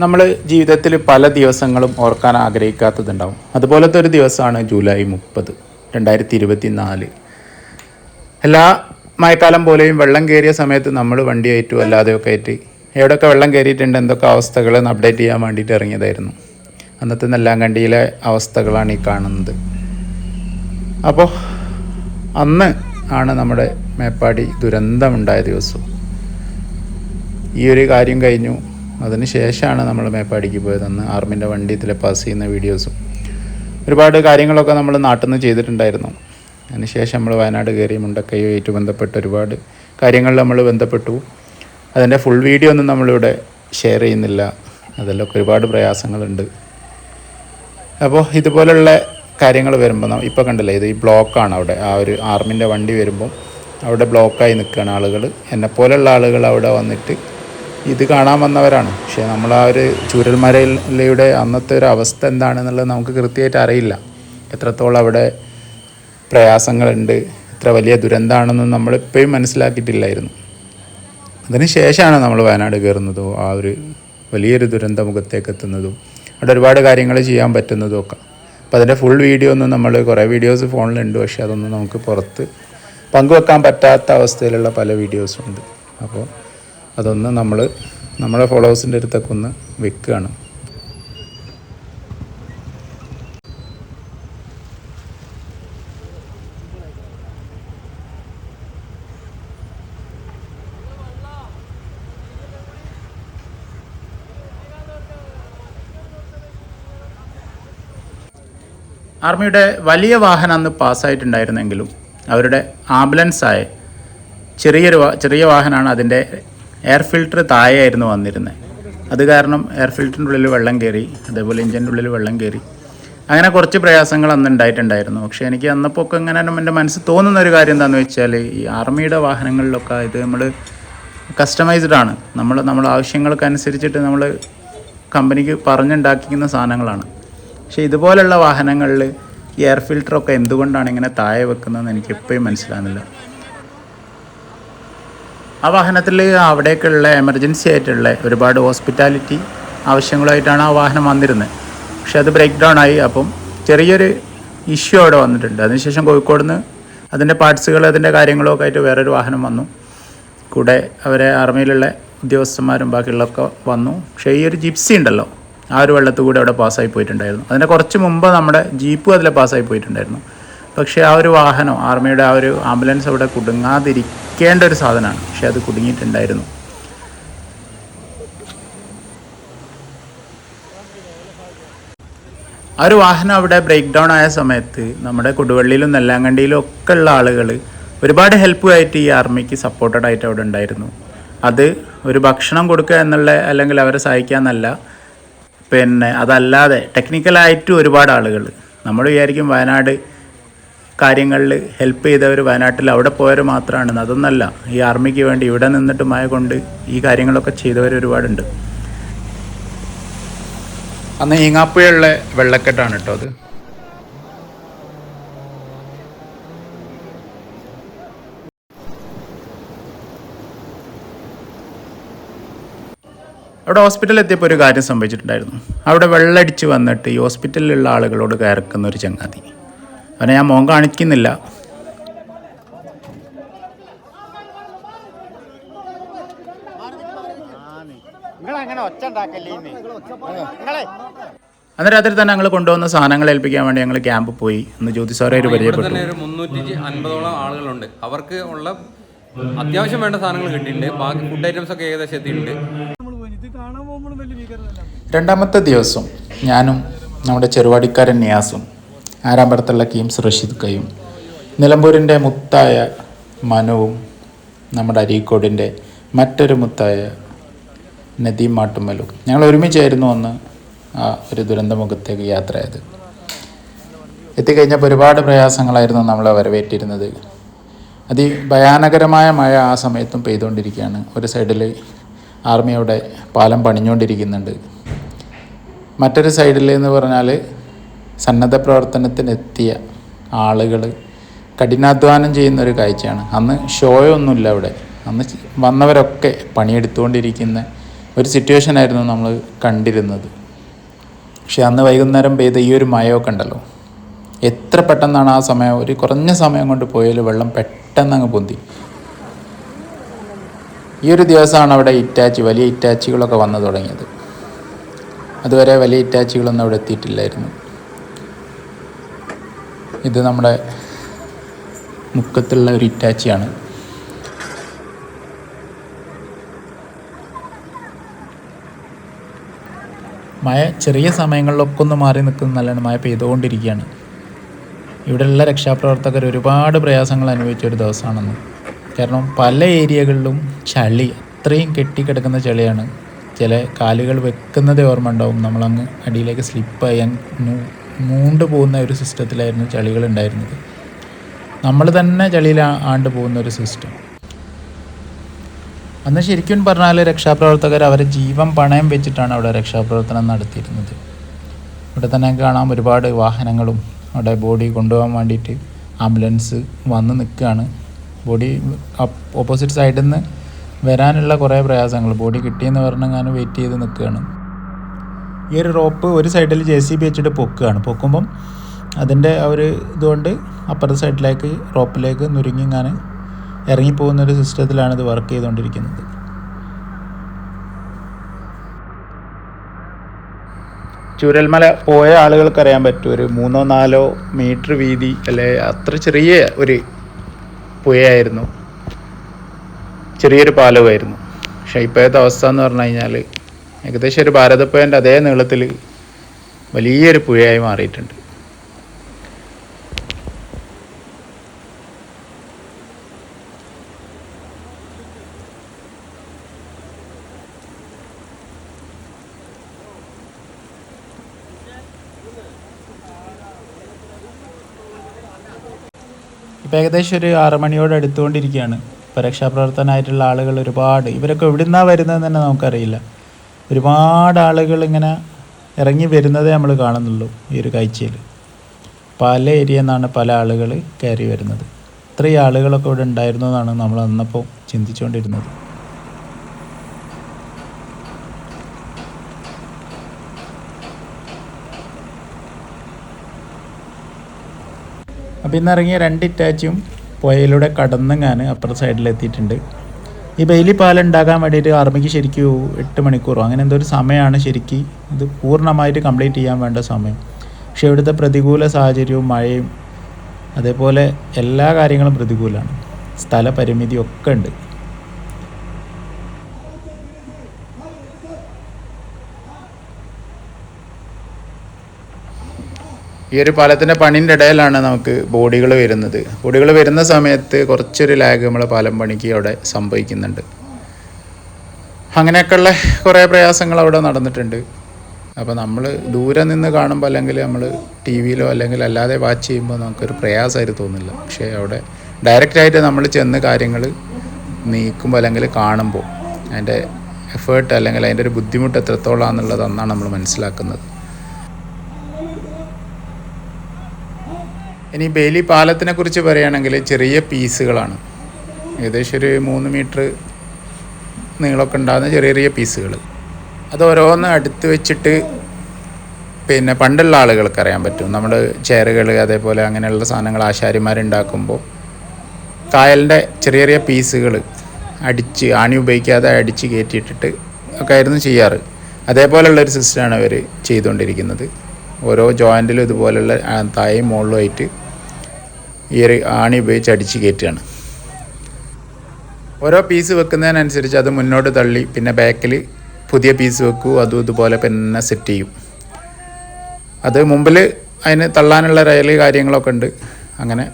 നമ്മൾ ജീവിതത്തിൽ പല ദിവസങ്ങളും ഓർക്കാൻ ആഗ്രഹിക്കാത്തതുണ്ടാവും. അതുപോലത്തെ ഒരു ദിവസമാണ് ജൂലൈ മുപ്പത് രണ്ടായിരത്തി ഇരുപത്തി നാല് എല്ലാ മഴക്കാലം പോലെയും വെള്ളം കയറിയ സമയത്ത് നമ്മൾ വണ്ടിയായിട്ടും അല്ലാതെയൊക്കെ ആയിട്ട് എവിടെയൊക്കെ വെള്ളം കയറിയിട്ടുണ്ട് എന്തൊക്കെ അവസ്ഥകളെന്ന് അപ്ഡേറ്റ് ചെയ്യാൻ വേണ്ടിയിട്ട് ഇറങ്ങിയതായിരുന്നു. അന്നത്തെ നെല്ലാങ്കണ്ടിയിലെ അവസ്ഥകളാണ് ഈ കാണുന്നത്. അപ്പോൾ അന്ന് ആണ് നമ്മുടെ മേപ്പാടി ദുരന്തമുണ്ടായ ദിവസം. ഈ ഒരു കാര്യം കഴിഞ്ഞു. അതിന് ശേഷമാണ് നമ്മൾ മേപ്പാടിക്ക് പോയത്. അന്ന് ആർമിന്റെ വണ്ടി ഇതിലെ പാസ് ചെയ്യുന്ന വീഡിയോസും ഒരുപാട് കാര്യങ്ങളൊക്കെ നമ്മൾ നാട്ടിൽ നിന്ന് ചെയ്തിട്ടുണ്ടായിരുന്നു. അതിന് ശേഷം നമ്മൾ വയനാട് കയറി മുണ്ടക്കയുമായിട്ട് ബന്ധപ്പെട്ട് ഒരുപാട് കാര്യങ്ങളിൽ നമ്മൾ ബന്ധപ്പെട്ടു. അതിന്റെ ഫുൾ വീഡിയോ ഒന്നും നമ്മളിവിടെ ഷെയർ ചെയ്യുന്നില്ല. അതിലൊക്കെ ഒരുപാട് പ്രയാസങ്ങളുണ്ട്. അപ്പോൾ ഇതുപോലുള്ള കാര്യങ്ങൾ വരുമ്പോൾ ഇപ്പോൾ കണ്ടില്ലേ ഇത് ഈ ബ്ലോക്കാണ് അവിടെ. ആ ഒരു ആർമിന്റെ വണ്ടി വരുമ്പം അവിടെ ബ്ലോക്കായി നിൽക്കുകയാണ് ആളുകൾ എന്നെപ്പോലുള്ള ആളുകൾ അവിടെ വന്നിട്ട് ഇത് കാണാൻ വന്നവരാണ്. പക്ഷേ നമ്മൾ ആ ഒരു ചൂരൽമലയുടെ അന്നത്തെ ഒരു അവസ്ഥ എന്താണെന്നുള്ളത് നമുക്ക് കൃത്യമായിട്ട് അറിയില്ല. എത്രത്തോളം അവിടെ പ്രയാസങ്ങളുണ്ട് എത്ര വലിയ ദുരന്തമാണെന്നും നമ്മളിപ്പോഴും മനസ്സിലാക്കിയിട്ടില്ലായിരുന്നു. അതിന് ശേഷമാണ് നമ്മൾ വയനാട് കയറുന്നതും ആ ഒരു വലിയൊരു ദുരന്ത മുഖത്തേക്ക് എത്തുന്നതും അവിടെ ഒരുപാട് കാര്യങ്ങൾ ചെയ്യാൻ പറ്റുന്നതും ഒക്കെ. അപ്പോൾ അതിന്റെ ഫുൾ വീഡിയോ ഒന്നും നമ്മൾ കുറേ വീഡിയോസ് ഫോണിലുണ്ട് പക്ഷേ അതൊന്നും നമുക്ക് പുറത്ത് പങ്കുവെക്കാൻ പറ്റാത്ത അവസ്ഥയിലുള്ള പല വീഡിയോസും ഉണ്ട്. അപ്പോൾ അതൊന്ന് നമ്മൾ നമ്മുടെ ഫോളോവേഴ്സിന്റെ അടുത്തൊക്കെ ഒന്ന് വെക്കുകയാണ് ആർമിയുടെ വലിയ വാഹനം അന്ന് പാസ്സായിട്ടുണ്ടായിരുന്നെങ്കിലും അവരുടെ ആംബുലൻസായ ചെറിയൊരു ചെറിയ വാഹനമാണ് അതിന്റെ എയർ ഫിൽറ്റർ താഴെയായിരുന്നു വന്നിരുന്നത് അത് കാരണം എയർ ഫിൽറ്ററിന്റെ ഉള്ളിൽ വെള്ളം കയറി അതേപോലെ എഞ്ചിന്റെ ഉള്ളിൽ വെള്ളം കയറി അങ്ങനെ കുറച്ച് പ്രയാസങ്ങൾ അന്ന് ഉണ്ടായിട്ടുണ്ടായിരുന്നു. പക്ഷേ എനിക്ക് അന്നപ്പോൾ ഒക്കെ ഇങ്ങനെ എന്റെ മനസ്സിൽ തോന്നുന്ന ഒരു കാര്യം എന്താണെന്ന് വെച്ചാൽ ഈ ആർമിയുടെ വാഹനങ്ങളിലൊക്കെ ഇത് നമ്മൾ കസ്റ്റമൈസ്ഡ് ആണ്. നമ്മൾ നമ്മുടെ ആവശ്യങ്ങൾക്കനുസരിച്ചിട്ട് നമ്മൾ കമ്പനിക്ക് പറഞ്ഞുണ്ടാക്കിക്കുന്ന സാധനങ്ങളാണ്. പക്ഷേ ഇതുപോലുള്ള വാഹനങ്ങളിൽ ഈ എയർ ഫിൽറ്ററൊക്കെ എന്തുകൊണ്ടാണ് ഇങ്ങനെ താഴെ വെക്കുന്നതെന്ന് എനിക്ക് എപ്പോഴും മനസ്സിലാകുന്നില്ല ആ വാഹനത്തിൽ അവിടേക്കുള്ള എമർജൻസി ആയിട്ടുള്ള ഒരുപാട് ഹോസ്പിറ്റാലിറ്റി ആവശ്യങ്ങളായിട്ടാണ് ആ വാഹനം വന്നിരുന്നത്. പക്ഷെ അത് ബ്രേക്ക് ഡൗൺ ആയി. അപ്പം ചെറിയൊരു ഇഷ്യൂ അവിടെ വന്നിട്ടുണ്ട്. അതിനുശേഷം കോഴിക്കോട് നിന്ന് അതിന്റെ പാർട്സുകൾ അതിന്റെ കാര്യങ്ങളൊക്കെ ആയിട്ട് വേറൊരു വാഹനം വന്നു. കൂടെ അവരെ ആർമിയിലുള്ള ഉദ്യോഗസ്ഥന്മാരും ബാക്കിയുള്ളതൊക്കെ വന്നു. പക്ഷേ ഈ ഒരു ജിപ്സി ഉണ്ടല്ലോ ആ ഒരു വെള്ളത്തിൽ കൂടെ അവിടെ പാസ്സായി പോയിട്ടുണ്ടായിരുന്നു. അതിന്റെ കുറച്ച് മുമ്പ് നമ്മുടെ ജീപ്പും അതിൽ പാസ്സായി പോയിട്ടുണ്ടായിരുന്നു. പക്ഷേ ആ ഒരു വാഹനം ആർമിയുടെ ആ ഒരു ആംബുലൻസ് അവിടെ കുടുങ്ങാതിരിക്കേണ്ട ഒരു സാധനമാണ്. പക്ഷേ അത് കുടുങ്ങിയിട്ടുണ്ടായിരുന്നു. ആ ഒരു വാഹനം അവിടെ ബ്രേക്ക് ഡൗൺ ആയ സമയത്ത് നമ്മുടെ കൊടുവള്ളിയിലും നെല്ലാങ്കണ്ടിയിലും ഒക്കെ ഉള്ള ആളുകൾ ഒരുപാട് ഹെൽപ്പുമായിട്ട് ഈ ആർമിക്ക് സപ്പോർട്ടഡ് ആയിട്ട് അവിടെ ഉണ്ടായിരുന്നു. അത് ഒരു ഭക്ഷണം കൊടുക്കുക എന്നുള്ള അല്ലെങ്കിൽ അവരെ സഹായിക്കുക എന്നല്ല. പിന്നെ അതല്ലാതെ ടെക്നിക്കലായിട്ടും ഒരുപാട് ആളുകൾ നമ്മൾ വിചാരിക്കും വയനാട് കാര്യങ്ങളിൽ ഹെൽപ്പ് ചെയ്തവർ വയനാട്ടിൽ അവിടെ പോയവർ മാത്രമാണ് അതൊന്നല്ല ഈ ആർമിക്ക് വേണ്ടി ഇവിടെ നിന്നിട്ട് മഴ കൊണ്ട് ഈ കാര്യങ്ങളൊക്കെ ചെയ്തവർ ഒരുപാടുണ്ട്. അന്ന് ഈങ്ങാപ്പുഴയുള്ള വെള്ളക്കെട്ടാണ് കേട്ടോ അത്. അവിടെ ഹോസ്പിറ്റലിൽ എത്തിയപ്പോൾ ഒരു കാര്യം സംഭവിച്ചിട്ടുണ്ടായിരുന്നു. അവിടെ വെള്ളടിച്ച് വന്നിട്ട് ഈ ഹോസ്പിറ്റലിലുള്ള ആളുകളോട് കയറക്കുന്ന ഒരു ചങ്ങാതി. അവനെ ഞാൻ മോൻ കാണിക്കുന്നില്ല. അന്ന് രാത്രി തന്നെ ഞങ്ങൾ കൊണ്ടുവന്ന സാധനങ്ങൾ ഏൽപ്പിക്കാൻ വേണ്ടി ഞങ്ങൾ ക്യാമ്പ് പോയി. അന്ന് ജ്യോതി സാറെ ഒരു പരിചയപ്പെട്ടു. ഒരു മുന്നൂറ്റി അൻപതോളം ആളുകളുണ്ട്. അവർക്ക് ഉള്ള അത്യാവശ്യം വേണ്ട സാധനങ്ങൾ കിട്ടിയിട്ടുണ്ട്. ബാക്കി ഫുഡ് ഐറ്റംസ് ഒക്കെ ഏകദേശം എത്തിയിട്ടുണ്ട്. രണ്ടാമത്തെ ദിവസം ഞാനും നമ്മുടെ ചെറുവാടിക്കാരൻ നിയാസും ആരാമ്പരത്തുള്ള കീംസ് റഷീദ് കയും നിലമ്പൂരിന്റെ മുത്തായ മനുവും നമ്മുടെ അരീക്കോടിന്റെ മറ്റൊരു മുത്തായ നദീം മാട്ടുമ്മലും. ഞങ്ങൾ ഒരുമിച്ചായിരുന്നു അന്ന് ആ ഒരു ദുരന്തമുഖത്തേക്ക് യാത്രയായത്. എത്തിക്കഴിഞ്ഞപ്പോൾ ഒരുപാട് പ്രയാസങ്ങളായിരുന്നു നമ്മളെ വരവേറ്റിരുന്നത്. അതിഭയാനകരമായ മഴ ആ സമയത്തും പെയ്തുകൊണ്ടിരിക്കുകയാണ്. ഒരു സൈഡിൽ ആർമിയുടെ പാലം പണിഞ്ഞുകൊണ്ടിരിക്കുന്നുണ്ട്. മറ്റൊരു സൈഡിൽ എന്ന് പറഞ്ഞാൽ സന്നദ്ധ പ്രവർത്തനത്തിനെത്തിയ ആളുകൾ കഠിനാധ്വാനം ചെയ്യുന്ന ഒരു കാഴ്ചയാണ്. അന്ന് ഷോയൊന്നുമില്ല അവിടെ. അന്ന് വന്നവരൊക്കെ പണിയെടുത്തുകൊണ്ടിരിക്കുന്ന ഒരു സിറ്റുവേഷൻ ആയിരുന്നു നമ്മൾ കണ്ടിരുന്നത്. പക്ഷെ അന്ന് വൈകുന്നേരം പെയ്ത ഈ ഒരു മഴയൊക്കെ ഉണ്ടല്ലോ. എത്ര പെട്ടെന്നാണ് ആ സമയം ഒരു കുറഞ്ഞ സമയം കൊണ്ട് പോയാൽ വെള്ളം പെട്ടെന്ന് അങ്ങ് പൊന്തി. ഈ ഒരു ദിവസമാണ് അവിടെ ഇറ്റാച്ചി വലിയ ഇറ്റാച്ചികളൊക്കെ വന്നു തുടങ്ങിയത്. അതുവരെ വലിയ ഇറ്റാച്ചികളൊന്നും അവിടെ എത്തിയിട്ടില്ലായിരുന്നു. ഇത് നമ്മുടെ മുക്കത്തുള്ള ഒരു ഇറ്റാച്ചിയാണ്. മഴ ചെറിയ സമയങ്ങളിലൊക്കെ ഒന്ന് മാറി നിൽക്കുന്ന നല്ലതാണ്. മഴ പെയ്തുകൊണ്ടിരിക്കുകയാണ്. ഇവിടെയുള്ള രക്ഷാപ്രവർത്തകർ ഒരുപാട് പ്രയാസങ്ങൾ അനുഭവിച്ച ഒരു ദിവസമാണെന്ന്. കാരണം പല ഏരിയകളിലും ചളി അത്രയും കെട്ടിക്കിടക്കുന്ന ചളിയാണ്. ചില കാലുകൾ വെക്കുന്നതേ ഓർമ്മ ഉണ്ടാവും നമ്മളങ്ങ് അടിയിലേക്ക് സ്ലിപ്പ് അങ്ങ് മൂണ്ട് പോകുന്ന ഒരു സിസ്റ്റത്തിലായിരുന്നു ചളികൾ ഉണ്ടായിരുന്നത് നമ്മൾ തന്നെ ചളിയിൽ ആണ്ട് പോകുന്ന ഒരു സിസ്റ്റം. അന്ന് ശരിക്കും പറഞ്ഞാൽ രക്ഷാപ്രവർത്തകർ അവരെ ജീവൻ പണയം വെച്ചിട്ടാണ് അവിടെ രക്ഷാപ്രവർത്തനം നടത്തിയിരുന്നത്. ഇവിടെ തന്നെ കാണാം ഒരുപാട് വാഹനങ്ങളും അവിടെ ബോഡി കൊണ്ടുപോകാൻ വേണ്ടിയിട്ട് ആംബുലൻസ് വന്ന് നിൽക്കുകയാണ്. ബോഡി ഓപ്പോസിറ്റ് സൈഡിൽ നിന്ന് വരാനുള്ള കുറേ പ്രയാസങ്ങൾ. ബോഡി കിട്ടിയെന്ന് പറഞ്ഞാൽ വെയിറ്റ് ചെയ്ത് നിൽക്കുകയാണ്. ഈ ഒരു റോപ്പ് ഒരു സൈഡിൽ ജെ സി ബി വെച്ചിട്ട് പൊക്കുകയാണ്. പൊക്കുമ്പം അതിന്റെ ആ ഒരു ഇതുകൊണ്ട് അപ്പുറത്തെ സൈഡിലേക്ക് റോപ്പിലേക്ക് നുരുങ്ങിങ്ങാൻ ഇറങ്ങിപ്പോകുന്ന ഒരു സിസ്റ്റത്തിലാണ് ഇത് വർക്ക് ചെയ്തുകൊണ്ടിരിക്കുന്നത്. ചുരൽമല പോയ ആളുകൾക്കറിയാൻ പറ്റും. ഒരു മൂന്നോ നാലോ മീറ്റർ വീതി അല്ലെ അത്ര ചെറിയ ഒരു പുഴയായിരുന്നു. ചെറിയൊരു പാലവുമായിരുന്നു. പക്ഷേ ഇപ്പോഴത്തെ അവസ്ഥ എന്ന് പറഞ്ഞു കഴിഞ്ഞാൽ ഏകദേശം ഒരു ഭാരതപ്പുഴന്റെ അതേ നീളത്തിൽ വലിയൊരു പുഴയായി മാറിയിട്ടുണ്ട്. ഇപ്പോൾ ഏകദേശം ഒരു ആറ് മണിയോട് അടുത്തുകൊണ്ടിരിക്കുകയാണ്. ഇപ്പോൾ രക്ഷാപ്രവർത്തനമായിട്ടുള്ള ആളുകൾ ഒരുപാട്. ഇവരൊക്കെ എവിടുന്നാണ് വരുന്നതെന്ന് തന്നെ നമുക്കറിയില്ല. ഒരുപാട് ആളുകൾ ഇങ്ങനെ ഇറങ്ങി വരുന്നതേ നമ്മൾ കാണുന്നുള്ളൂ ഈ ഒരു കാഴ്ചയിൽ. പല ഏരിയയിൽ നിന്നാണ് പല ആളുകൾ കയറി വരുന്നത്. ഇത്രയും ആളുകളൊക്കെ ഇവിടെ ഉണ്ടായിരുന്നു എന്നാണ് നമ്മൾ അന്നപ്പോൾ ചിന്തിച്ചുകൊണ്ടിരുന്നത്. അപ്പോൾ ഇന്നിറങ്ങിയ രണ്ട് ഇറ്റാച്ചും പുഴയിലൂടെ ഞാൻ അപ്പുറത്തെ സൈഡിൽ എത്തിയിട്ടുണ്ട് ഈ ബെയിലി പാലം ഉണ്ടാകാൻ വേണ്ടിയിട്ട് ആർമിക്ക് ശരിക്കും എട്ട് മണിക്കൂറോ? അങ്ങനെ എന്തോ ഒരു സമയമാണ് ശരിക്കും ഇത് പൂർണമായിട്ട് കംപ്ലീറ്റ് ചെയ്യാൻ വേണ്ട സമയം. പക്ഷേ ഇവിടുത്തെ പ്രതികൂല സാഹചര്യവും മഴയും അതേപോലെ എല്ലാ കാര്യങ്ങളും പ്രതികൂലമാണ്. സ്ഥലപരിമിതി ഒക്കെ ഉണ്ട്. ഈ ഒരു പാലത്തിന്റെ പണിന്റെ ഇടയിലാണ് നമുക്ക് ബോഡികൾ വരുന്നത്. ബോഡികൾ വരുന്ന സമയത്ത് കുറച്ചൊരു ലാഗ് നമ്മൾ പാലം പണിക്ക് അവിടെ സംഭവിക്കുന്നുണ്ട്. അങ്ങനെയൊക്കെയുള്ള കുറേ പ്രയാസങ്ങൾ അവിടെ നടന്നിട്ടുണ്ട്. അപ്പോൾ നമ്മൾ ദൂരെ നിന്ന് കാണുമ്പോൾ അല്ലെങ്കിൽ നമ്മൾ ടി വിയിലോ അല്ലെങ്കിൽ അല്ലാതെ വാച്ച് ചെയ്യുമ്പോൾ നമുക്കൊരു പ്രയാസമായിട്ട് തോന്നില്ല. പക്ഷേ അവിടെ ഡയറക്റ്റായിട്ട് നമ്മൾ ചെന്ന് കാര്യങ്ങൾ നീക്കുമ്പോൾ അല്ലെങ്കിൽ കാണുമ്പോൾ അതിന്റെ എഫേർട്ട് അല്ലെങ്കിൽ അതിന്റെ ഒരു ബുദ്ധിമുട്ട് എത്രത്തോളം ആണെന്നുള്ളത് അന്നാണ് നമ്മൾ മനസ്സിലാക്കുന്നത്. ഇനി ബേലി പാലത്തിനെ കുറിച്ച് പറയുകയാണെങ്കിൽ ചെറിയ പീസുകളാണ്. ഏകദേശം ഒരു മൂന്ന് മീറ്റർ നീളമൊക്കെ ഉണ്ടാകുന്ന ചെറിയ ചെറിയ പീസുകൾ. അത് ഓരോന്ന് അടുത്ത് വെച്ചിട്ട് പിന്നെ പണ്ടുള്ള ആളുകൾക്ക് അറിയാൻ പറ്റും. നമ്മൾ ചെയറുകൾ അതേപോലെ അങ്ങനെയുള്ള സാധനങ്ങൾ ആശാരിമാരുണ്ടാക്കുമ്പോൾ കായലിന്റെ ചെറിയ ചെറിയ പീസുകൾ അടിച്ച് ആണി ഉപയോഗിക്കാതെ അടിച്ച് കയറ്റിയിട്ടിട്ട് ഒക്കെ ആയിരുന്നു ചെയ്യാറ്. അതേപോലെയുള്ളൊരു സിസ്റ്റമാണ് അവർ ചെയ്തുകൊണ്ടിരിക്കുന്നത്. ഓരോ ജോയിന്റിലും ഇതുപോലെയുള്ള താഴെയും മുകളിലുമായിട്ട് ഈ ഒരു ആണി ഉപയോഗിച്ച് അടിച്ച് കയറ്റുകയാണ്. ഓരോ പീസ് വെക്കുന്നതിനനുസരിച്ച് അത് മുന്നോട്ട് തള്ളി പിന്നെ ബാക്കിൽ പുതിയ പീസ് വെക്കൂ അതും ഇതുപോലെ പിന്നെ സെറ്റ് ചെയ്യും. അത് മുമ്പിൽ അതിന് തള്ളാനുള്ള റയൽ കാര്യങ്ങളൊക്കെ ഉണ്ട്. അങ്ങനെ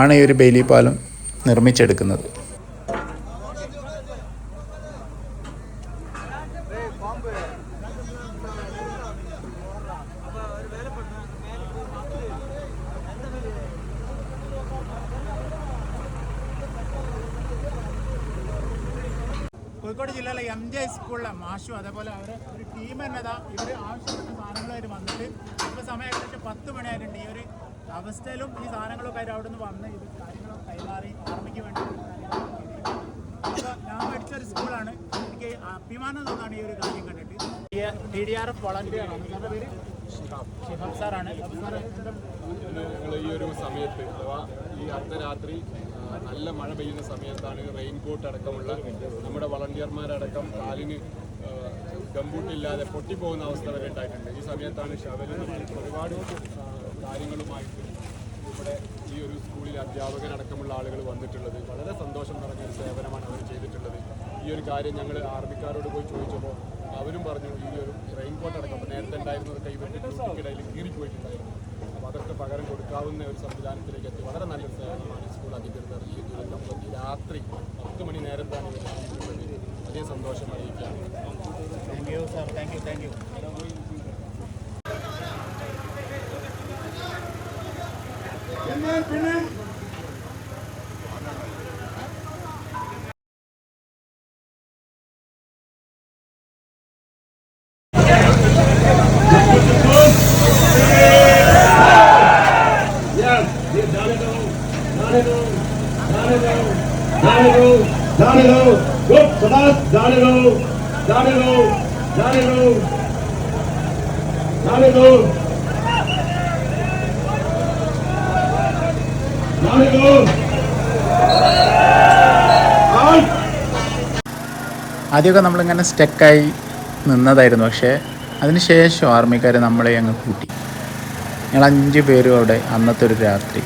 ആണ് ഈ ഒരു ബെയിലി പാലം നിർമ്മിച്ചെടുക്കുന്നത് കോഴിക്കോട് ജില്ലയിലെ എം ജെ സ്കൂളിലെ മാഷും അതേപോലെ അവരെ ഒരു ടീം എന്നതാ ഇവർ ആവശ്യപ്പെട്ട സാധനങ്ങളായിട്ട് വന്നിട്ട് ഇപ്പോൾ സമയം ഏകദേശം പത്ത് മണിയായിട്ടുണ്ട് ഈ ഒരു അവസ്ഥയിലും ഈ സാധനങ്ങളൊക്കെ ആയിട്ട് അവിടെ നിന്ന് വന്ന് ഇത് കാര്യങ്ങളൊക്കെ കൈമാറി ആർമിക്ക് വേണ്ടി അപ്പോൾ ഞാൻ പഠിച്ച ഒരു സ്കൂളാണ് എനിക്ക് അഭിമാനം തോന്നാണ് ഈ ഒരു കാര്യം കണ്ടിട്ട് സാറാണ് ഞങ്ങൾ ഈ ഒരു സമയത്ത് അഥവാ ഈ അർദ്ധരാത്രി നല്ല മഴ പെയ്യുന്ന സമയത്താണ് റെയിൻകോട്ട് അടക്കമുള്ള നമ്മുടെ വളണ്ടിയർമാരടക്കം കാലിന് ഗംബൂട്ടില്ലാതെ പൊട്ടിപ്പോകുന്ന അവസ്ഥ വരെ ഉണ്ടായിട്ടുണ്ട്. ഈ സമയത്താണ് ശബരിമല ഒരുപാട് കാര്യങ്ങളുമായിട്ട് ഇവിടെ ഈ ഒരു സ്കൂളിലെ അധ്യാപകരടക്കമുള്ള ആളുകൾ വന്നിട്ടുള്ളത്. വളരെ സന്തോഷം നിറഞ്ഞ ഒരു സേവനമാണ് അവർ ചെയ്തിട്ടുള്ളത്. ഈ ഒരു കാര്യം ഞങ്ങൾ ആർമിക്കാരോട് പോയി ചോദിച്ചപ്പോൾ അവരും പറഞ്ഞു ഈ ഒരു റെയിൻ കോട്ട് അടക്കം അപ്പോൾ നേരത്തെ ഉണ്ടായിരുന്നത് ഡ്യൂട്ടിക്കിടയിൽ കീറിപ്പോയിട്ടുണ്ടായിരുന്നു അപ്പോൾ അതൊക്കെ പകരം കൊടുക്കാവുന്ന ഒരു സംവിധാനത്തിലേക്ക് എത്തി. വളരെ നല്ലൊരു സേവനമാണ് സ്കൂൾ അധികൃതർ ഈ ദുരന്തം രാത്രി പത്ത് മണി നേരത്താണ് വലിയ സന്തോഷം അറിയിക്കുകയാണ്. Thank you sir thank you thank you ആദ്യമൊക്കെ നമ്മളിങ്ങനെ സ്റ്റക്കായി നിന്നതായിരുന്നു പക്ഷേ അതിനുശേഷം ആർമിക്കാർ നമ്മളെ അങ്ങ് കൂട്ടി. ഞങ്ങൾ അഞ്ച് പേരും അവിടെ അന്നത്തെ ഒരു രാത്രി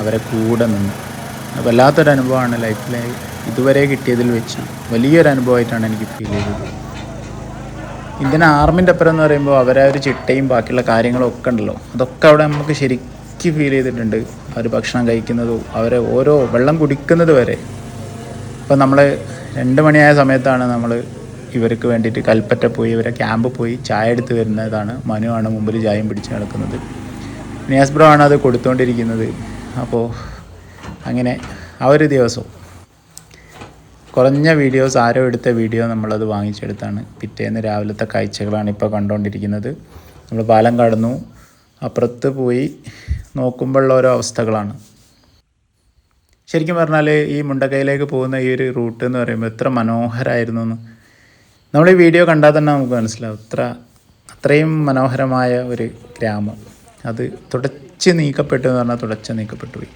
അവരെ കൂടെ നിന്നു. വല്ലാത്തൊരു അനുഭവമാണ് ലൈഫിലെ ഇതുവരെ കിട്ടിയതിൽ വെച്ച് വലിയൊരു അനുഭവമായിട്ടാണ് എനിക്ക് ഫീൽ ചെയ്തത്. ഇന്ത്യൻ ആർമിന്റെ അപ്പുറം എന്ന് പറയുമ്പോൾ അവരെ ഒരു ചിട്ടയും ബാക്കിയുള്ള കാര്യങ്ങളും ഒക്കെ ഉണ്ടല്ലോ. അതൊക്കെ അവിടെ നമുക്ക് ശരിക്കും ഫീൽ ചെയ്തിട്ടുണ്ട്. അവർ ഭക്ഷണം കഴിക്കുന്നതും അവരെ ഓരോ വെള്ളം കുടിക്കുന്നത് വരെ. ഇപ്പം നമ്മൾ രണ്ട് മണിയായ സമയത്താണ് നമ്മൾ ഇവർക്ക് വേണ്ടിയിട്ട് കൽപ്പറ്റ പോയി ഇവരെ ക്യാമ്പ് പോയി ചായ എടുത്ത് വരുന്നതാണ് മനു ആണ് മുമ്പിൽ ചായയും പിടിച്ച് നടക്കുന്നത്. നിയാസ് ബ്രോ ആണ് അത് കൊടുത്തുകൊണ്ടിരിക്കുന്നത് അപ്പോൾ അങ്ങനെ ആ ഒരു ദിവസവും കുറഞ്ഞ വീഡിയോസ് ആരോ എടുത്ത വീഡിയോ നമ്മളത് വാങ്ങിച്ചെടുത്താണ്. പിറ്റേന്ന് രാവിലത്തെ കാഴ്ചകളാണ് ഇപ്പോൾ കണ്ടുകൊണ്ടിരിക്കുന്നത് നമ്മൾ പാലം കടന്നു. അപ്പുറത്ത് പോയി നോക്കുമ്പോഴുള്ള ഓരോ അവസ്ഥകളാണ്. ശരിക്കും പറഞ്ഞാൽ ഈ മുണ്ടക്കൈയിലേക്ക് പോകുന്ന ഈ ഒരു റൂട്ട് എന്ന് പറയുമ്പോൾ എത്ര മനോഹരമായിരുന്നു എന്ന്. നമ്മൾ ഈ വീഡിയോ കണ്ടാൽ തന്നെ നമുക്ക് മനസ്സിലാവും. അത്ര അത്രയും മനോഹരമായ ഒരു ഗ്രാമം. അത് തുടച്ച് നീക്കപ്പെട്ടു എന്ന് പറഞ്ഞാൽ തുടച്ച് നീക്കപ്പെട്ടു പോയി.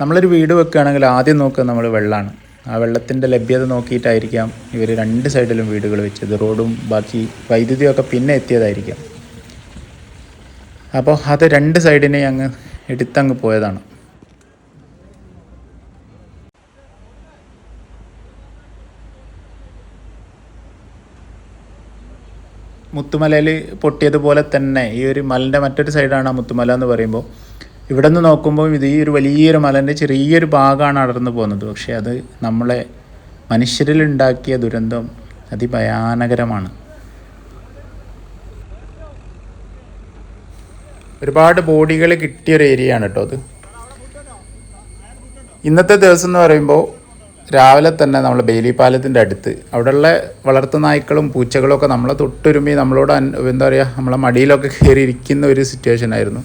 നമ്മളൊരു വീട് വെക്കുകയാണെങ്കിൽ ആദ്യം നോക്കുക നമ്മൾ വെള്ളമാണ് ആ വെള്ളത്തിന്റെ ലഭ്യത നോക്കിയിട്ടായിരിക്കാം ഇവർ രണ്ട് സൈഡിലും വീടുകൾ വെച്ചത്. റോഡും ബാക്കി വൈദ്യുതിയൊക്കെ പിന്നെ എത്തിയതായിരിക്കാം. അപ്പോൾ അത് രണ്ട് സൈഡിനെ അങ്ങ് എടുത്തങ്ങ് പോയതാണ്. മുത്തുമലയിൽ പൊട്ടിയതുപോലെ തന്നെ ഈ ഒരു മലന്റെ മറ്റൊരു സൈഡാണ് ആ മുത്തുമല എന്ന് പറയുമ്പോൾ. ഇവിടെ നിന്ന് നോക്കുമ്പോൾ ഇത് ഈ ഒരു വലിയൊരു മലന്റെ ചെറിയൊരു ഭാഗമാണ് അടർന്നു പോകുന്നത്. പക്ഷേ അത് നമ്മളെ മനുഷ്യരിൽ ഉണ്ടാക്കിയ ദുരന്തം അതിഭയാനകരമാണ്. ഒരുപാട് ബോഡികൾ കിട്ടിയൊരു ഏരിയ ആണ് കേട്ടോ അത്. ഇന്നത്തെ ദിവസം എന്ന് പറയുമ്പോൾ രാവിലെ തന്നെ നമ്മൾ ബേലി പാലത്തിന്റെ അടുത്ത് അവിടെയുള്ള വളർത്തു നായ്ക്കളും പൂച്ചകളും ഒക്കെ നമ്മളെ തൊട്ടുരുമ്പി നമ്മളോട് എന്താ പറയുക നമ്മളെ മടിയിലൊക്കെ കയറി ഇരിക്കുന്ന ഒരു സിറ്റുവേഷൻ ആയിരുന്നു.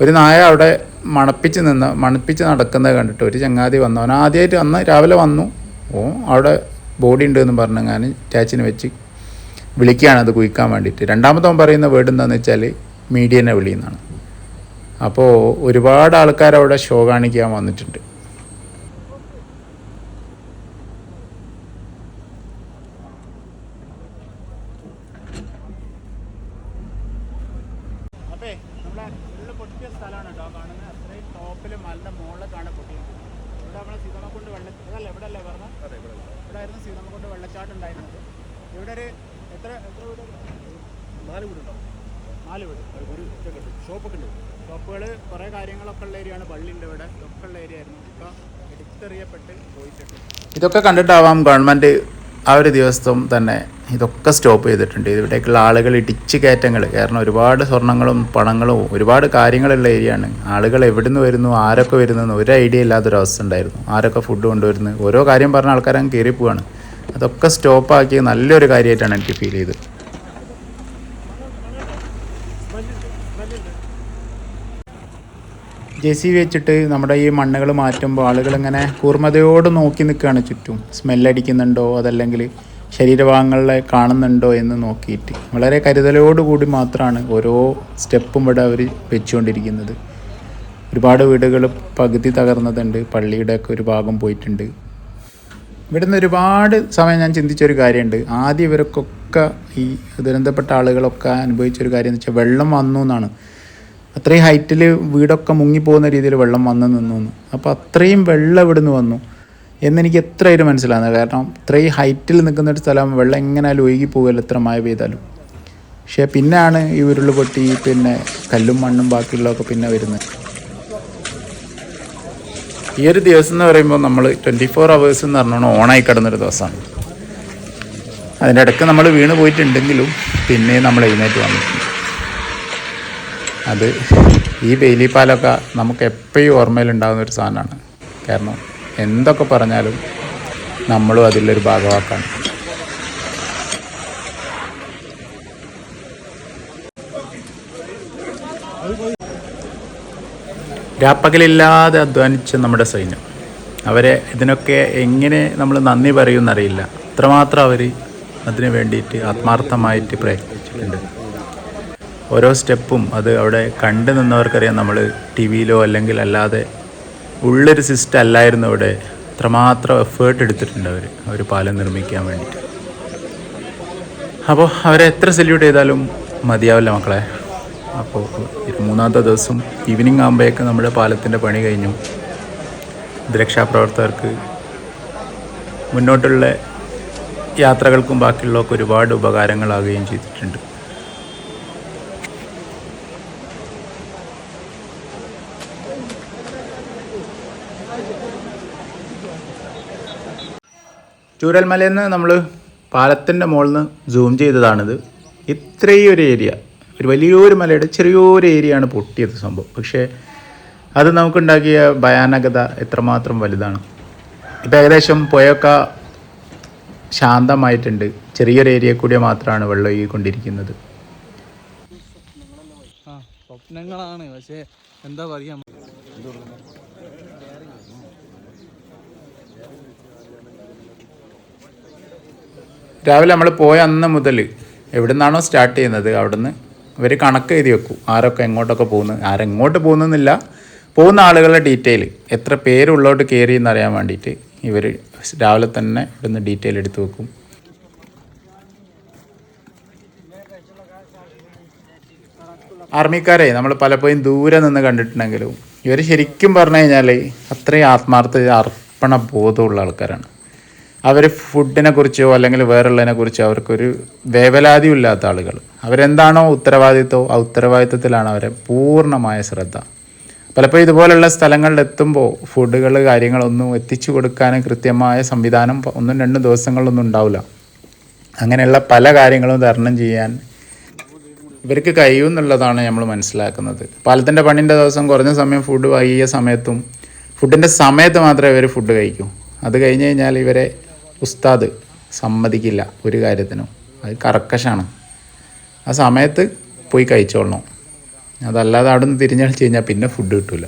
ഒരു നായ അവിടെ മണപ്പിച്ച് നിന്ന് മണപ്പിച്ച് നടക്കുന്നത് കണ്ടിട്ട് ഒരു ചങ്ങാതി വന്നു. അവൻ ആദ്യമായിട്ട് അന്ന് രാവിലെ വന്നു. ഓ അവിടെ ബോഡി ഉണ്ട് എന്ന് പറഞ്ഞങ്ങാൻ ടാച്ചിന് വെച്ച് വിളിക്കുകയാണ് അത് കുയിക്കാൻ വേണ്ടിയിട്ട്. രണ്ടാമത്തെ പറയുന്ന വേർഡ് എന്താണെന്ന് വെച്ചാൽ മീഡിയനെ വിളിയെന്നാണ് അപ്പോൾ ഒരുപാട് ആൾക്കാർ അവിടെ ഷോ കാണിക്കാൻ വന്നിട്ടുണ്ട്. ഇവിടെ ഒരു എത്ര എത്ര വീട്? നാല് വീടുണ്ടോ നാല് വീട്. ഒരു ഷോപ്പൊക്കെ ഉണ്ട്. ഷോപ്പുകൾ കുറേ കാര്യങ്ങളൊക്കെ ഉള്ള ഏരിയയാണ് പള്ളിന്റെ ഇവിടെ. ഒക്കെ ഉള്ള ഏരിയ ആയിരുന്നു. ഇപ്പം എടുത്തെറിയപ്പെട്ട് പോയിട്ടുണ്ട്. ഇതൊക്കെ കണ്ടിട്ടാവാം ഗവൺമെന്റ് ആ ഒരു ദിവസം തന്നെ ഇതൊക്കെ സ്റ്റോപ്പ് ചെയ്തിട്ടുണ്ട്. ഇവിടേക്കുള്ള ആളുകൾ ഇടിച്ച് കയറ്റങ്ങൾ. കാരണം ഒരുപാട് സ്വർണങ്ങളും പണങ്ങളും ഒരുപാട് കാര്യങ്ങളുള്ള ഏരിയയാണ് ആളുകൾ എവിടെ നിന്ന് വരുന്നു ആരൊക്കെ വരുന്നു ഒരു ഐഡിയ ഇല്ലാത്തൊരവസ്ഥ ഉണ്ടായിരുന്നു. ആരൊക്കെ ഫുഡ് കൊണ്ടുവരുന്നു ഓരോ കാര്യം പറഞ്ഞ ആൾക്കാരങ്ങ് കയറി പോവാണ് അതൊക്കെ സ്റ്റോപ്പാക്കിയ നല്ലൊരു കാര്യമായിട്ടാണ് എനിക്ക് ഫീൽ ചെയ്തത്. ജെ സി വെച്ചിട്ട് നമ്മുടെ ഈ മണ്ണുകൾ മാറ്റുമ്പോൾ ആളുകൾ ഇങ്ങനെ കൂർമ്മതയോട് നോക്കി നിൽക്കുകയാണ് ചുറ്റും. സ്മെല്ലടിക്കുന്നുണ്ടോ അതല്ലെങ്കിൽ ശരീരഭാഗങ്ങളിലെ കാണുന്നുണ്ടോ എന്ന് നോക്കിയിട്ട്. വളരെ കരുതലോടുകൂടി മാത്രമാണ് ഓരോ സ്റ്റെപ്പും ഇവിടെ അവർ വെച്ചുകൊണ്ടിരിക്കുന്നത്. ഒരുപാട് വീടുകൾ പകുതി തകർന്നതുണ്ട്. പള്ളിയുടെയൊക്കെ ഒരു ഭാഗം പോയിട്ടുണ്ട്. ഇവിടുന്ന് ഒരുപാട് സമയം ഞാൻ ചിന്തിച്ചൊരു കാര്യമുണ്ട്. ആദ്യം ഇവർക്കൊക്കെ ഈ ദുരന്തപ്പെട്ട ആളുകളൊക്കെ അനുഭവിച്ചൊരു കാര്യം എന്ന് വെച്ചാൽ വെള്ളം വന്നു എന്നാണ്. അത്രയും ഹൈറ്റിൽ വീടൊക്കെ മുങ്ങിപ്പോകുന്ന രീതിയിൽ വെള്ളം വന്ന് നിന്നു. അപ്പോൾ അത്രയും വെള്ളം ഇവിടെ നിന്ന് വന്നു. എന്നെനിക്ക് എത്രയായിട്ട് മനസ്സിലാകുന്നത് കാരണം ഇത്രയും ഹൈറ്റിൽ നിൽക്കുന്ന ഒരു സ്ഥലം വെള്ളം എങ്ങനെയാലും ഒഴുകി പോകുമല്ലോ എത്ര മഴ പെയ്താലും. പക്ഷേ പിന്നെയാണ് ഈ ഉരുൾ പൊട്ടി പിന്നെ കല്ലും മണ്ണും ബാക്കിയുള്ളതൊക്കെ പിന്നെ വരുന്നത്. ഈ ഒരു ദിവസം എന്ന് പറയുമ്പോൾ നമ്മൾ ട്വന്റി ഫോർ അവേഴ്സ് എന്ന് പറഞ്ഞോണം ഓണായി കിടന്നൊരു ദിവസമാണ്. അതിന്റെ ഇടയ്ക്ക് നമ്മൾ വീണ് പോയിട്ടുണ്ടെങ്കിലും പിന്നെ നമ്മൾ എഴുന്നേറ്റ് വന്നിട്ടുണ്ട് അത് ഈ ബെയിലിപ്പാലൊക്കെ നമുക്ക് എപ്പോഴും ഓർമ്മയിലുണ്ടാകുന്ന ഒരു സാധനമാണ്. കാരണം എന്തൊക്കെ പറഞ്ഞാലും നമ്മളും അതിലൊരു ഭാഗമാക്കാണ് രാപ്പകലില്ലാതെ അധ്വാനിച്ച നമ്മുടെ സൈന്യം അവരെ ഇതിനൊക്കെ എങ്ങനെ നമ്മൾ നന്ദി പറയുമെന്നറിയില്ല അത്രമാത്രം അവർ അതിനു വേണ്ടിയിട്ട് ആത്മാർത്ഥമായിട്ട് പ്രയത്നിച്ചിട്ടുണ്ട്. ഓരോ സ്റ്റെപ്പും അത് അവിടെ കണ്ടു നിന്നവർക്കറിയാം നമ്മൾ ടി വിയിലോ അല്ലെങ്കിൽ അല്ലാതെ ഉള്ളൊരു സിസ്റ്റം അല്ലായിരുന്നു അവിടെ. അത്രമാത്രം എഫേർട്ട് എടുത്തിട്ടുണ്ട് അവർ അവർ പാലം നിർമ്മിക്കാൻ വേണ്ടിയിട്ട്. അപ്പോൾ അവരെ എത്ര സല്യൂട്ട് ചെയ്താലും മതിയാവില്ല മക്കളെ. അപ്പോൾ മൂന്നാമത്തെ ദിവസം ഈവനിങ് ആകുമ്പോഴേക്ക് നമ്മുടെ പാലത്തിന്റെ പണി കഴിഞ്ഞു. രക്ഷാപ്രവർത്തകർക്ക് മുന്നോട്ടുള്ള യാത്രകൾക്കും ബാക്കിയുള്ളവർക്ക് ഒരുപാട് ഉപകാരങ്ങളാകുകയും ചെയ്തിട്ടുണ്ട്. ചൂരൽമലയിൽ നിന്ന് നമ്മൾ പാലത്തിന്റെ മുകളിൽ നിന്ന് സൂം ചെയ്തതാണിത്. ഇത്രയും ഒരു ഏരിയ ഒരു വലിയൊരു മലയുടെ ചെറിയൊരു ഏരിയയാണ് പൊട്ടിയത് സംഭവം. പക്ഷേ അത് നമുക്കുണ്ടാക്കിയ ഭയാനകത എത്രമാത്രം വലുതാണ്. ഇപ്പം ഏകദേശം പുഴയൊക്കെ ശാന്തമായിട്ടുണ്ട്. ചെറിയൊരു ഏരിയ കൂടി മാത്രമാണ് വെള്ളം ഒഴുകിക്കൊണ്ടിരിക്കുന്നത് സ്വപ്നങ്ങളാണ്. പക്ഷേ എന്താ പറയാ? രാവിലെ നമ്മൾ പോയ അന്ന് മുതൽ എവിടെ നിന്നാണോ സ്റ്റാർട്ട് ചെയ്യുന്നത് അവിടുന്ന് ഇവർ കണക്ക് എഴുതി വെക്കും. ആരൊക്കെ എങ്ങോട്ടൊക്കെ പോകുന്നു ആരെങ്ങോട്ട് പോകുന്നില്ല പോകുന്ന ആളുകളുടെ ഡീറ്റെയിൽ എത്ര പേരുള്ളോട്ട് കയറി എന്നറിയാൻ വേണ്ടിയിട്ട് ഇവർ രാവിലെ തന്നെ ഇവിടുന്ന് ഡീറ്റെയിൽ എടുത്തു വെക്കും. ആർമിക്കാരെ നമ്മൾ പലപ്പോഴും ദൂരെ നിന്ന് കണ്ടിട്ടുണ്ടെങ്കിലും ഇവർ ശരിക്കും പറഞ്ഞു കഴിഞ്ഞാൽ അത്രയും ആത്മാർത്ഥ അർപ്പണ ബോധമുള്ള ആൾക്കാരാണ്. അവർ ഫുഡിനെ കുറിച്ചോ അല്ലെങ്കിൽ വേറുള്ളതിനെ കുറിച്ചോ അവർക്കൊരു വേവലാതിയും ഇല്ലാത്ത ആളുകൾ അവരെന്താണോ ഉത്തരവാദിത്വം ആ ഉത്തരവാദിത്വത്തിലാണ് അവരെ പൂർണമായ ശ്രദ്ധ. പലപ്പോഴും ഇതുപോലുള്ള സ്ഥലങ്ങളിൽ എത്തുമ്പോൾ ഫുഡുകൾ കാര്യങ്ങളൊന്നും എത്തിച്ചു കൊടുക്കാൻ കൃത്യമായ സംവിധാനം ഒന്നും രണ്ടും ദിവസങ്ങളിലൊന്നും ഉണ്ടാവില്ല. അങ്ങനെയുള്ള പല കാര്യങ്ങളും തരണം ചെയ്യാൻ ഇവർക്ക് കഴിയും എന്നുള്ളതാണ് നമ്മൾ മനസ്സിലാക്കുന്നത്. പാലത്തിന്റെ പണിന്റെ ദിവസം കുറഞ്ഞ സമയം ഫുഡ് വൈകിയ സമയത്തും ഫുഡിന്റെ സമയത്ത് മാത്രമേ ഇവർ ഫുഡ് കഴിക്കൂ. അത് കഴിഞ്ഞ് കഴിഞ്ഞാൽ ഇവരെ ഉസ്താദ് സമ്മതിക്കില്ല ഒരു കാര്യത്തിനും. അത് കർക്കശാണ്. ആ സമയത്ത് പോയി കഴിച്ചോളണം. അതല്ലാതെ അവിടെ നിന്ന് തിരിഞ്ഞടിച്ച് കഴിഞ്ഞാൽ പിന്നെ ഫുഡ് കിട്ടില്ല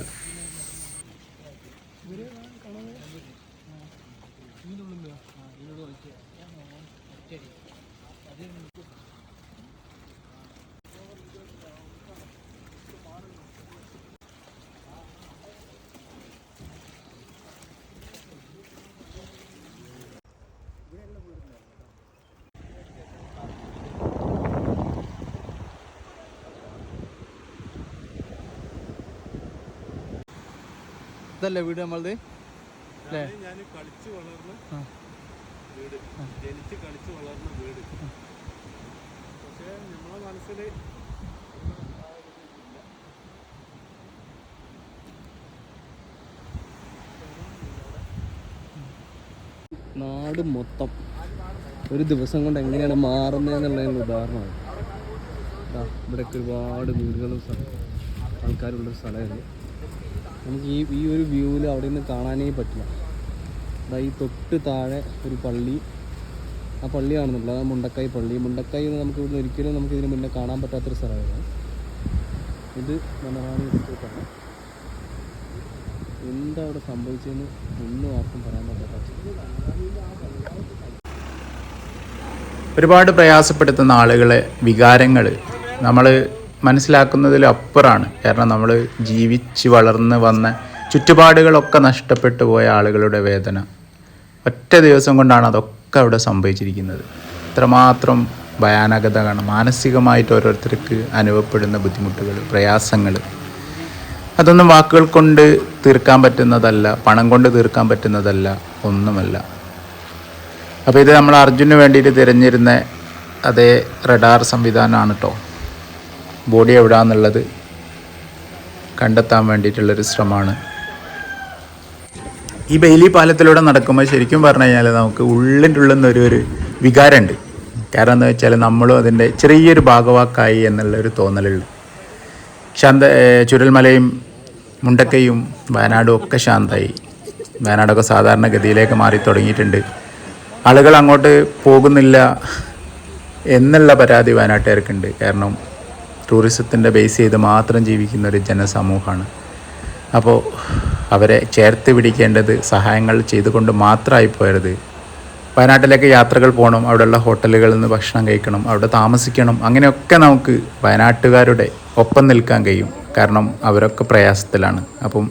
ഇതല്ലേ വീട് നമ്മളത്? അല്ലേ? ഞാൻ കളിച്ചു വളർന്ന വീട്. ജനിച്ച് കളിച്ചു വളർന്ന വീട്. പക്ഷേ നമ്മളെ മനസ്സിൽ നാട് മൊത്തം. ഒരു ദിവസം കൊണ്ട് എങ്ങനെയാണ് മാറുന്നതെന്നുള്ളതിനുള്ള ഉദാഹരണമാണ്. ഇവിടെയൊക്കെ ഒരുപാട് വീടുകളും ആൾക്കാരുള്ളൊരു സ്ഥലമായിരുന്നു നമുക്ക് ഈ ഈ ഒരു വ്യൂവിൽ അവിടെ നിന്ന് കാണാനേ പറ്റില്ല. അതായത് ഈ തൊട്ട് താഴെ ഒരു പള്ളി. ആ പള്ളി കാണുന്നുണ്ടല്ലോ ആ മുണ്ടക്കായി പള്ളി. മുണ്ടക്കായി എന്ന് നമുക്ക് ഇവിടുന്ന് ഒരിക്കലും നമുക്ക് ഇതിന് മുന്നേ കാണാൻ പറ്റാത്തൊരു സ്ഥലമായിരുന്നു ഇത് മനറാണി ഇൻസ്റ്റിറ്റ്യൂട്ടാണ് എന്താ അവിടെ സംഭവിച്ചതെന്ന് ഒന്നും ആർക്കും പറയാൻ പറ്റാത്ത. ഒരുപാട് പ്രയാസപ്പെടുത്തുന്ന ആളുകളെ വികാരങ്ങൾ നമ്മൾ മനസ്സിലാക്കുന്നതിലപ്പുറമാണ് കാരണം നമ്മൾ ജീവിച്ച് വളർന്ന് വന്ന ചുറ്റുപാടുകളൊക്കെ നഷ്ടപ്പെട്ടു പോയ ആളുകളുടെ വേദന. ഒറ്റ ദിവസം കൊണ്ടാണ് അതൊക്കെ അവിടെ സംഭവിച്ചിരിക്കുന്നത്. ഇത്രമാത്രം ഭയാനകത കാണും മാനസികമായിട്ട് ഓരോരുത്തർക്ക് അനുഭവപ്പെടുന്ന ബുദ്ധിമുട്ടുകൾ പ്രയാസങ്ങൾ അതൊന്നും വാക്കുകൾ കൊണ്ട് തീർക്കാൻ പറ്റുന്നതല്ല പണം കൊണ്ട് തീർക്കാൻ പറ്റുന്നതല്ല ഒന്നുമല്ല. അപ്പോൾ ഇത് നമ്മൾ അർജുന് വേണ്ടിയിട്ട് തിരഞ്ഞിരുന്ന അതേ റഡാർ സംവിധാനമാണ് കേട്ടോ ബോഡി എവിടാന്നുള്ളത് കണ്ടെത്താൻ വേണ്ടിയിട്ടുള്ളൊരു ശ്രമമാണ്. ഈ ബെയിലി പാലത്തിലൂടെ നടക്കുമ്പോൾ ശരിക്കും പറഞ്ഞു കഴിഞ്ഞാൽ നമുക്ക് ഉള്ളിന്റെ ഉള്ളിൽ നിന്നൊരു ഒരു വികാരമുണ്ട്. കാരണം എന്താ വെച്ചാൽ നമ്മളും അതിന്റെ ചെറിയൊരു ഭാഗവാക്കായി എന്നുള്ളൊരു തോന്നലുണ്ട്. ശാന്ത ചുരൽമലയും മുണ്ടക്കയും വയനാടും ഒക്കെ ശാന്തമായി വയനാടൊക്കെ സാധാരണ ഗതിയിലേക്ക് മാറി തുടങ്ങിയിട്ടുണ്ട്. ആളുകൾ അങ്ങോട്ട് പോകുന്നില്ല എന്നുള്ള പരാതി വയനാട്ടുകാർക്കുണ്ട്. കാരണം ടൂറിസത്തിന്റെ ബേസ് ചെയ്ത് മാത്രം ജീവിക്കുന്ന ഒരു ജനസമൂഹമാണ്. അപ്പോൾ അവരെ ചേർത്ത് പിടിക്കേണ്ടത് സഹായങ്ങൾ ചെയ്തുകൊണ്ട് മാത്രമായി പോയത്. വയനാട്ടിലേക്ക് യാത്രകൾ പോകണം അവിടെയുള്ള ഹോട്ടലുകളിൽ നിന്ന് ഭക്ഷണം കഴിക്കണം അവിടെ താമസിക്കണം അങ്ങനെയൊക്കെ നമുക്ക് വയനാട്ടുകാരുടെ ഒപ്പം നിൽക്കാൻ കഴിയും. കാരണം അവരൊക്കെ പ്രയാസത്തിലാണ്. അപ്പം